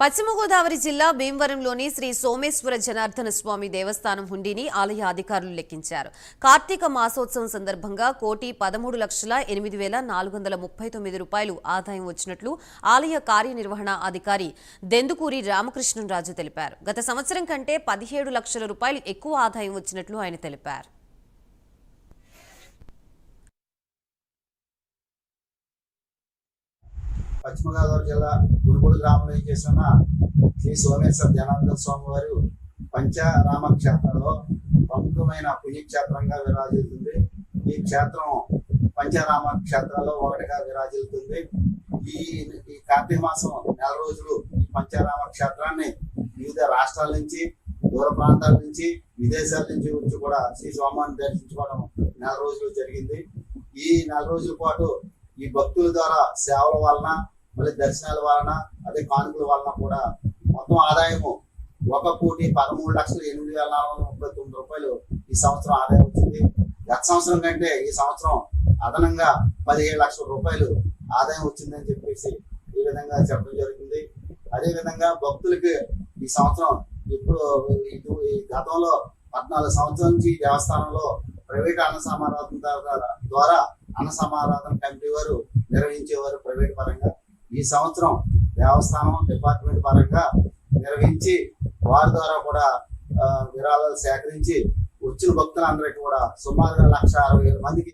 పశ్చిమ గోదావరి జిల్లా భీమవరంలోని శ్రీ సోమేశ్వర జనార్దన స్వామి దేవస్థానం హుండీని ఆలయ అధికారులు లెక్కించారు. కార్తీక మాసోత్సవం సందర్భంగా కోటి పదమూడు లక్షల ఎనిమిది వేల నాలుగు వందల ముప్పై తొమ్మిది రూపాయలు ఆదాయం వచ్చినట్లు ఆలయ కార్యనిర్వహణ అధికారి దెందుకూరి రామకృష్ణరాజు తెలిపారు. గత సంవత్సరం కంటే పదిహేడు లక్షల రూపాయలు ఎక్కువ ఆదాయం వచ్చినట్లు ఆయన తెలిపారు. పశ్చిమ గోదావరి జిల్లా గురుగుడు గ్రామంలో చేస్తున్న శ్రీ సోమేశ్వర జనార్దన స్వామి వారు పంచారామ క్షేత్రంలో ప్రముఖమైన పుణ్యక్షేత్రంగా విరాజిల్లుతుంది. ఈ క్షేత్రం పంచారామ క్షేత్రంలో ఒకటిగా విరాజిల్లుతుంది. ఈ ఈ కార్తీక మాసం నెల రోజులు ఈ పంచారామ క్షేత్రాన్ని వివిధ రాష్ట్రాల నుంచి దూర ప్రాంతాల నుంచి విదేశాల నుంచి వచ్చి కూడా శ్రీ స్వామిని దర్శించుకోవడం నెల రోజులు జరిగింది. ఈ నెల రోజుల పాటు ఈ భక్తుల ద్వారా సేవల వలన మళ్ళీ దర్శనాల వలన అదే కానుకల వలన కూడా మొత్తం ఆదాయము ఒక కోటి పదమూడు లక్షల ఎనిమిది వేల నాలుగు వందల ముప్పై తొమ్మిది రూపాయలు ఈ సంవత్సరం ఆదాయం వచ్చింది. గత సంవత్సరం కంటే ఈ సంవత్సరం అదనంగా పదిహేడు లక్షల రూపాయలు ఆదాయం వచ్చిందని చెప్పేసి ఈ విధంగా చెప్పడం జరుగుతుంది అదేవిధంగా భక్తులకి ఈ సంవత్సరం ఇప్పుడు ఇటు ఈ గతంలో పద్నాలుగు సంవత్సరాల నుంచి దేవస్థానంలో ప్రైవేట్ అన్న సమారాధన ద్వారా అన్న సమారాధన కమిటీ వారు నిర్వహించేవారు ప్రైవేట్ పరంగా. ఈ సంవత్సరం దేవస్థానం డిపార్ట్మెంట్ పరంగా నిర్వహించి వారి ద్వారా కూడా విరాళాలు సేకరించి వచ్చిన భక్తులందరికీ కూడా సుమారుగా లక్ష అరవై వేల మందికి